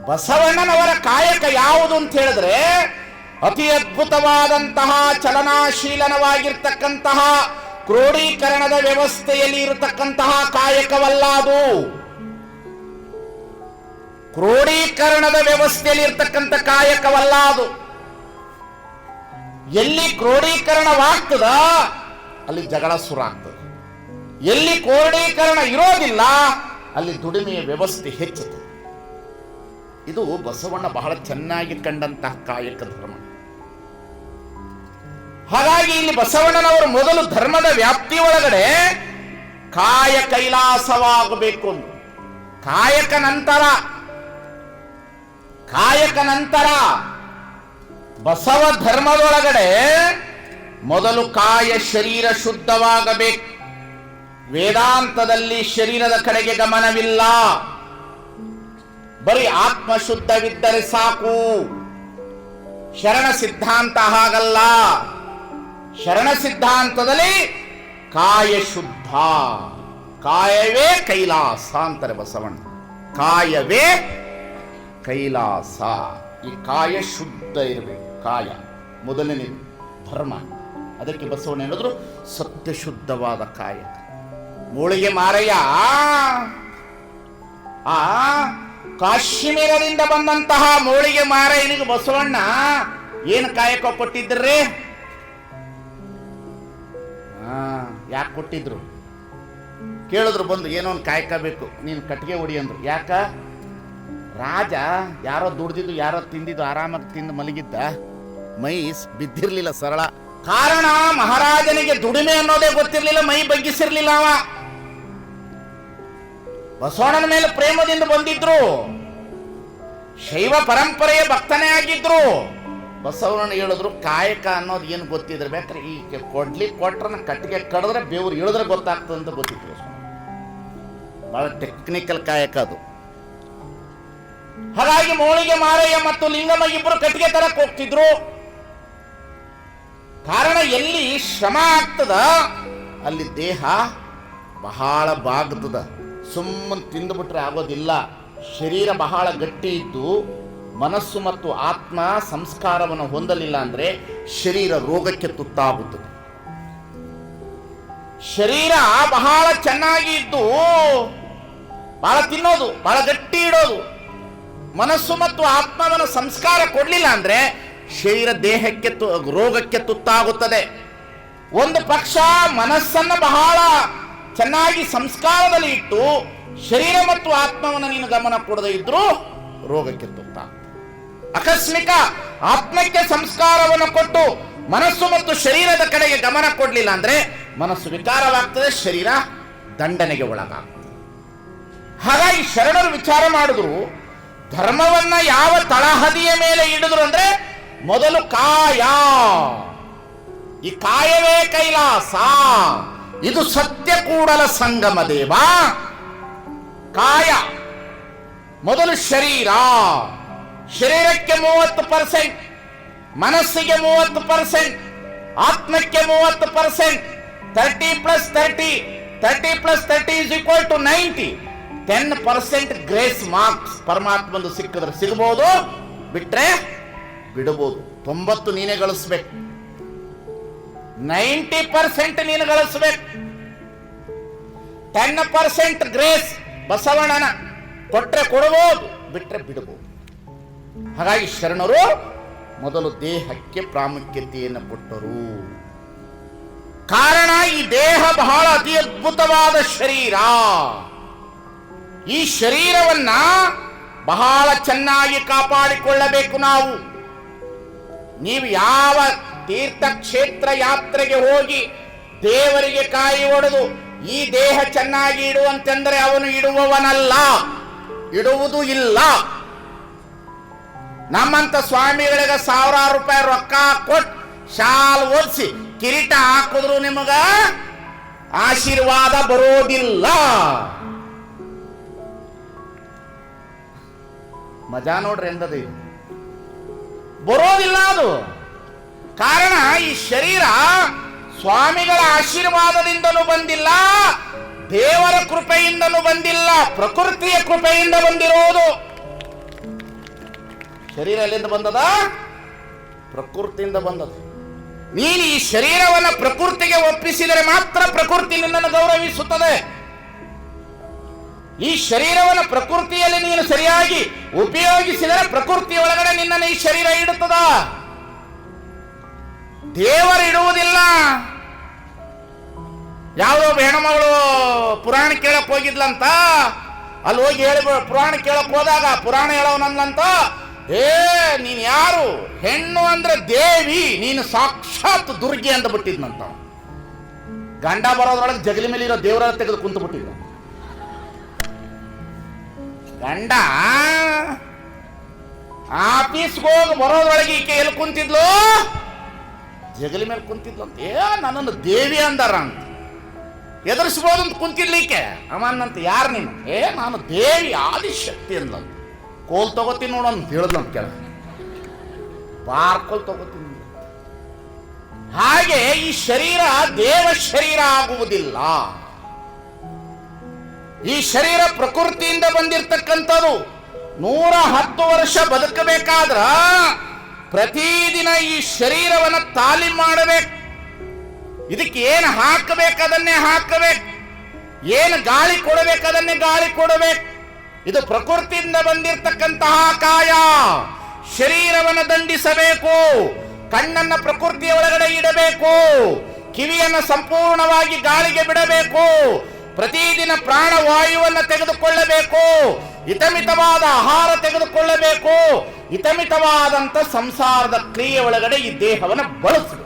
ಬಸವಣ್ಣನವರ ಕಾಯಕ ಯಾವುದು ಅಂತ ಹೇಳಿದ್ರೆ ಅತಿ ಅದ್ಭುತವಾದಂತಹ ಚಲನಾಶೀಲನವಾಗಿರ್ತಕ್ಕಂತಹ ಕ್ರೋಢೀಕರಣದ ವ್ಯವಸ್ಥೆಯಲ್ಲಿ ಇರತಕ್ಕಂತಹ ಕಾಯಕವಲ್ಲ ಅದು. ಕ್ರೋಢೀಕರಣದ ವ್ಯವಸ್ಥೆಯಲ್ಲಿ ಇರ್ತಕ್ಕಂಥ ಕಾಯಕವಲ್ಲ ಅದು. ಎಲ್ಲಿ ಕ್ರೋಢೀಕರಣವಾಗ್ತದ ಅಲ್ಲಿ ಜಗಳ ಸುರ ಆಗ್ತದೆ ಎಲ್ಲಿ ಕ್ರೋಢೀಕರಣ ಇರೋದಿಲ್ಲ, ಅಲ್ಲಿ ದುಡಿಮೆಯ ವ್ಯವಸ್ಥೆ ಹೆಚ್ಚುತ್ತದೆ. ಇದು ಬಸವಣ್ಣ ಬಹಳ ಚೆನ್ನಾಗಿ ಕಂಡಂತಹ ಕಾಯಕ ಧರ್ಮ. ಹಾಗಾಗಿ ಇಲ್ಲಿ ಬಸವಣ್ಣನವರು ಮೊದಲು ಧರ್ಮದ ವ್ಯಾಪ್ತಿ ಒಳಗಡೆ ಕಾಯ ಕೈಲಾಸವಾಗಬೇಕು ಅಂತ ಕಾಯಕ ನಂತರ ಕಾಯಕ ನಂತರ ಬಸವ ಧರ್ಮದೊಳಗಡೆ ಮೊದಲು ಕಾಯ ಶರೀರ ಶುದ್ಧವಾಗಬೇಕು. ವೇದಾಂತದಲ್ಲಿ ಶರೀರದ ಕಡೆಗೆ ಗಮನವಿಲ್ಲ. ಬರೀ ಆತ್ಮ ಶುದ್ಧವಿದ್ದರೆ ಸಾಕು. ಶರಣ ಸಿದ್ಧಾಂತ ಹಾಗಲ್ಲ. ಶರಣ ಸಿದ್ಧಾಂತದಲ್ಲಿ ಕಾಯ ಶುದ್ಧ. ಕಾಯವೇ ಕೈಲಾಸ ಅಂತಾರೆ ಬಸವಣ್ಣ. ಕಾಯವೇ ಕೈಲಾಸ. ಈ ಕಾಯ ಶುದ್ಧ ಇರಬೇಕು, ಕಾಯ. ಮೊದಲನೇ ಧರ್ಮ. ಅದಕ್ಕೆ ಬಸವಣ್ಣ ಹೇಳಿದ್ರು ಸತ್ಯ ಶುದ್ಧವಾದ ಕಾಯ. ಮೂಳಿಗೆ ಮಾರಯ್ಯ ಆ ಕಾಶ್ಮೀರದಿಂದ ಬಂದಂತಹ ಮೋಳಿಗೆ ಮಾರಾಯನಿಗೆ ಬಸವಣ್ಣ, ಏನು ಕಾಯಕ ಕೊಟ್ಟಿದ್ರಿ? ಯಾಕೆ ಕೊಟ್ಟಿದ್ರು? ಕೇಳಿದ್ರು ಬಂದು ಏನೋ ಒಂದು ಕಾಯಕ ಬೇಕು, ನೀನು ಕಟ್ಟಿಗೆ ಹೊಡಿ ಅಂದ್ರು. ಯಾಕ? ರಾಜ ಯಾರೋ ದುಡ್ದಿದ್ದು, ಯಾರೋ ತಿಂದಿದ್ದು, ಆರಾಮಾಗಿ ತಿಂದು ಮಲಗಿದ್ದ, ಮೈ ಬಿದ್ದಿರ್ಲಿಲ್ಲ ಸರಳ. ಕಾರಣ ಮಹಾರಾಜನಿಗೆ ದುಡಿಮೆ ಅನ್ನೋದೇ ಗೊತ್ತಿರಲಿಲ್ಲ, ಮೈ ಬಗ್ಗಿಸಿರ್ಲಿಲ್ಲ ಅವ. ಬಸವಣ್ಣನ ಮೇಲೆ ಪ್ರೇಮದಿಂದ ಬಂದಿದ್ರು. ಶೈವ ಪರಂಪರೆಯ ಭಕ್ತನೇ ಆಗಿದ್ರು. ಬಸವಣ್ಣ ಹೇಳಿದ್ರು, ಕಾಯಕ ಅನ್ನೋದು ಏನು ಗೊತ್ತಿದ್ರೆ ಬೇಕಾದ್ರೆ ಈ ಕೊಡ್ಲಿ ಕೊಟ್ರನ್ನ ಕಟ್ಟಿಗೆ ಕಡಿದ್ರೆ ಬೇವ್ರು ಇಳಿದ್ರೆ ಗೊತ್ತಾಗ್ತದೆ ಅಂತ ಗೊತ್ತಿತ್ತು. ಬಹಳ ಟೆಕ್ನಿಕಲ್ ಕಾಯಕ ಅದು. ಹಾಗಾಗಿ ಮೋಳಿಗೆ ಮಾರಯ್ಯ ಮತ್ತು ಲಿಂಗಮ್ಮ ಇಬ್ಬರು ಕಟ್ಟಿಗೆ ತರಕ್ಕೆ ಹೋಗ್ತಿದ್ರು. ಕಾರಣ ಎಲ್ಲಿ ಶ್ರಮ ಆಗ್ತದ, ಅಲ್ಲಿ ದೇಹ ಬಹಳ ಬಾಗ್ತದ. ಸುಮ್ಮನೆ ತಿಂದುಬಿಟ್ರೆ ಆಗೋದಿಲ್ಲ. ಶರೀರ ಬಹಳ ಗಟ್ಟಿ ಇದ್ದು ಮನಸ್ಸು ಮತ್ತು ಆತ್ಮ ಸಂಸ್ಕಾರವನ್ನು ಹೊಂದಲಿಲ್ಲ ಅಂದರೆ ಶರೀರ ರೋಗಕ್ಕೆ ತುತ್ತಾಗುತ್ತದೆ. ಶರೀರ ಬಹಳ ಚೆನ್ನಾಗಿ ಇದ್ದು ಬಹಳ ತಿನ್ನೋದು, ಬಹಳ ಗಟ್ಟಿ ಇಡೋದು, ಮನಸ್ಸು ಮತ್ತು ಆತ್ಮವನ್ನು ಸಂಸ್ಕಾರ ಕೊಡಲಿಲ್ಲ ಅಂದರೆ ಶರೀರ ದೇಹಕ್ಕೆ ರೋಗಕ್ಕೆ ತುತ್ತಾಗುತ್ತದೆ. ಒಂದು ಪಕ್ಷ ಮನಸ್ಸನ್ನು ಬಹಳ ಚೆನ್ನಾಗಿ ಸಂಸ್ಕಾರದಲ್ಲಿ ಇಟ್ಟು ಶರೀರ ಮತ್ತು ಆತ್ಮವನ್ನು ನೀನು ಗಮನ ಕೊಡದೇ ಇದ್ರೂ ರೋಗಕ್ಕೆ ತುತ್ತ ಆಕಸ್ಮಿಕ ಆತ್ಮಕ್ಕೆ ಸಂಸ್ಕಾರವನ್ನು ಕೊಟ್ಟು ಮನಸ್ಸು ಮತ್ತು ಶರೀರದ ಕಡೆಗೆ ಗಮನ ಕೊಡಲಿಲ್ಲ ಅಂದ್ರೆ ಮನಸ್ಸು ವಿಕಾರವಾಗ್ತದೆ, ಶರೀರ ದಂಡನೆಗೆ ಒಳಗಾಗ್ತದೆ. ಹಾಗಾಗಿ ಶರಣರು ವಿಚಾರ ಮಾಡಿದ್ರು, ಧರ್ಮವನ್ನ ಯಾವ ತಳಹದಿಯ ಮೇಲೆ ಇಡಿದ್ರು ಅಂದ್ರೆ ಮೊದಲು ಕಾಯ. ಈ ಕಾಯವೇ ಕೈಲಾಸ. ಇದು ಸತ್ಯ ಕೂಡಲ ಸಂಗಮ ದೇವ. ಕಾಯ. ಮೊದಲು ಶರೀರ. ಶರೀರಕ್ಕೆ ಮೂವತ್ತು ಪರ್ಸೆಂಟ್, ಮನಸ್ಸಿಗೆ ಮೂವತ್ತು ಪರ್ಸೆಂಟ್, ಆತ್ಮಕ್ಕೆ ಮೂವತ್ತು percent thirty plus thirty thirty plus thirty is equal to ninety. Ten percent grace marks ಪರಮಾತ್ಮಂದು ಸಿಕ್ಕಿದ್ರೆ ಸಿಗಬಹುದು, ಬಿಟ್ರೆ ಬಿಡಬಹುದು. ತೊಂಬತ್ತು ನೀನೇ ಗಳಿಸ್ಬೇಕು. ನೈಂಟಿ ಪರ್ಸೆಂಟ್ ನೀನು ಗಳಿಸ್ಬೇಕು. ಟೆನ್ ಪರ್ಸೆಂಟ್ ಗ್ರೇಸ್ ಬಸವಣ್ಣನ ಕೊಟ್ರೆ ಕೊಡಬಹುದು, ಬಿಟ್ರೆ ಬಿಡಬಹುದು. ಹಾಗಾಗಿ ಶರಣರು, ಮೊದಲು ದೇಹಕ್ಕೆ ಪ್ರಾಮುಖ್ಯತೆಯನ್ನು ಕೊಟ್ಟರು. ಕಾರಣ, ಈ ದೇಹ ಬಹಳ ಅತಿ ಅದ್ಭುತವಾದ ಶರೀರ. ಈ ಶರೀರವನ್ನ ಬಹಳ ಚೆನ್ನಾಗಿ ಕಾಪಾಡಿಕೊಳ್ಳಬೇಕು ನಾವು. ನೀವು ಯಾವ ತೀರ್ಥಕ್ಷೇತ್ರ ಯಾತ್ರೆಗೆ ಹೋಗಿ ದೇವರಿಗೆ ಕಾಯಿ ಒಡೆದು ಈ ದೇಹ ಚೆನ್ನಾಗಿ ಇಡುವಂತೆಂದರೆ ಅವನು ಇಡುವವನಲ್ಲ, ಇಡುವುದು ಇಲ್ಲ. ನಮ್ಮಂತ ಸ್ವಾಮಿಗಳಿಗೆ ಸಾವಿರಾರು ರೂಪಾಯಿ ರೊಕ್ಕ ಕೊಟ್ಟು ಶಾಲ್ ಓದಿಸಿ ಕಿರೀಟ ಹಾಕಿದ್ರು ನಿಮಗ ಆಶೀರ್ವಾದ ಬರೋದಿಲ್ಲ. ಮಜಾ ನೋಡ್ರಿ ಎಂದದು ಬರೋದಿಲ್ಲ ಅದು. ಕಾರಣ ಈ ಶರೀರ ಸ್ವಾಮಿಗಳ ಆಶೀರ್ವಾದದಿಂದಲೂ ಬಂದಿಲ್ಲ, ದೇವರ ಕೃಪೆಯಿಂದಲೂ ಬಂದಿಲ್ಲ, ಪ್ರಕೃತಿಯ ಕೃಪೆಯಿಂದ ಬಂದಿರುವುದು ಶರೀರ ಎಲ್ಲಿಂದ ಬಂದದ? ಪ್ರಕೃತಿಯಿಂದ ಬಂದದ ನೀನು ಈ ಶರೀರವನ್ನು ಪ್ರಕೃತಿಗೆ ಒಪ್ಪಿಸಿದರೆ ಮಾತ್ರ ಪ್ರಕೃತಿ ನಿನ್ನನ್ನು ಗೌರವಿಸುತ್ತದೆ. ಈ ಶರೀರವನ್ನು ಪ್ರಕೃತಿಯಲ್ಲಿ ನೀನು ಸರಿಯಾಗಿ ಉಪಯೋಗಿಸಿದರೆ ಪ್ರಕೃತಿಯೊಳಗಡೆ ನಿನ್ನನ್ನು ಈ ಶರೀರ ಇಡುತ್ತದ? ದೇವರು ಇಡುವುದಿಲ್ಲ ಯಾವುದೋ ಹೆಣ್ಣುಮಗಳು ಪುರಾಣ ಕೇಳಕ್ ಹೋಗಿದ್ಲಂತ, ಅಲ್ಲಿ ಹೋಗಿ ಹೇಳಿ ಪುರಾಣ ಕೇಳಕ್ ಹೋದಾಗ, ಪುರಾಣ ಹೇಳೋನಂದಂತ ಏ, ನೀನ್ ಯಾರು? ಹೆಣ್ಣು ಅಂದ್ರೆ ದೇವಿ, ನೀನು ಸಾಕ್ಷಾತ್ ದುರ್ಗಿ ಅಂತ ಬಿಟ್ಟಿದ್ನಂತ. ಗಂಡ ಬರೋದ್ರೊಳಗೆ ಜಗಲಿ ಮೇಲೆ ಇರೋ ದೇವರ ತೆಗೆದು ಕುಂತು ಬಿಟ್ಟಿದ್ದ. ಗಂಡ ಆಫೀಸ್ಗೆ ಹೋಗಿ ಬರೋದ್ರೊಳಗೆ ಈಕೆ ಎಲ್ಲಿ ಕುಂತಿದ್ಲು? ಜಗಲಿ ಮೇಲೆ ಕುಂತಿದ್ಲು ಅಂತ ಏ, ನನ್ನನ್ನು ದೇವಿ ಅಂದಾರ ಅಂತ. ಎದುರಿಸ್ಬೋದು ಅಂತ ಕುಂತಿರ್ಲಿಕ್ಕೆ ಅವನಂತ ಯಾರು ನೀನು? ಏ, ನಾನು ದೇವಿ, ಆದಿಶಕ್ತಿ ಅಂದ್ಲ ಕೋಲ್ ತಗೋತೀನಿ ನೋಡು ಅಂತ ಹೇಳಿದ್ಲಂತ ಕೆಳ. ಬಾರ್ಕೋಲ್ ತಗೋತೀನಿ. ಹಾಗೆ ಈ ಶರೀರ ದೇವ ಶರೀರ ಆಗುವುದಿಲ್ಲ. ಈ ಶರೀರ ಪ್ರಕೃತಿಯಿಂದ ಬಂದಿರತಕ್ಕಂಥದ್ದು. ನೂರ ಹತ್ತು ವರ್ಷ ಬದುಕಬೇಕಾದ್ರ ಪ್ರತಿದಿನ ಈ ಶರೀರವನ್ನು ತಾಲೀಮ್ ಮಾಡಬೇಕು. ಇದಕ್ಕೆ ಏನು ಹಾಕಬೇಕು, ಅದನ್ನೇ ಹಾಕಬೇಕು. ಏನು ಗಾಳಿ ಕೊಡಬೇಕು, ಅದನ್ನೇ ಗಾಳಿ ಕೊಡಬೇಕು. ಇದು ಪ್ರಕೃತಿಯಿಂದ ಬಂದಿರತಕ್ಕಂತಹ ಕಾಯ. ಶರೀರವನ್ನು ದಂಡಿಸಬೇಕು. ಕಣ್ಣನ್ನು ಪ್ರಕೃತಿಯ ಒಳಗಡೆ ಇಡಬೇಕು. ಕಿವಿಯನ್ನು ಸಂಪೂರ್ಣವಾಗಿ ಗಾಳಿಗೆ ಬಿಡಬೇಕು. ಪ್ರತಿದಿನ ಪ್ರಾಣವಾಯುವನ್ನು ತೆಗೆದುಕೊಳ್ಳಬೇಕು. ಹಿತಮಿತವಾದ ಆಹಾರ ತೆಗೆದುಕೊಳ್ಳಬೇಕು. ಹಿತಮಿತವಾದಂತ ಸಂಸಾರದ ಕ್ರಿಯೆ ಒಳಗಡೆ ಈ ದೇಹವನ್ನು ಬಳಸಬೇಕು.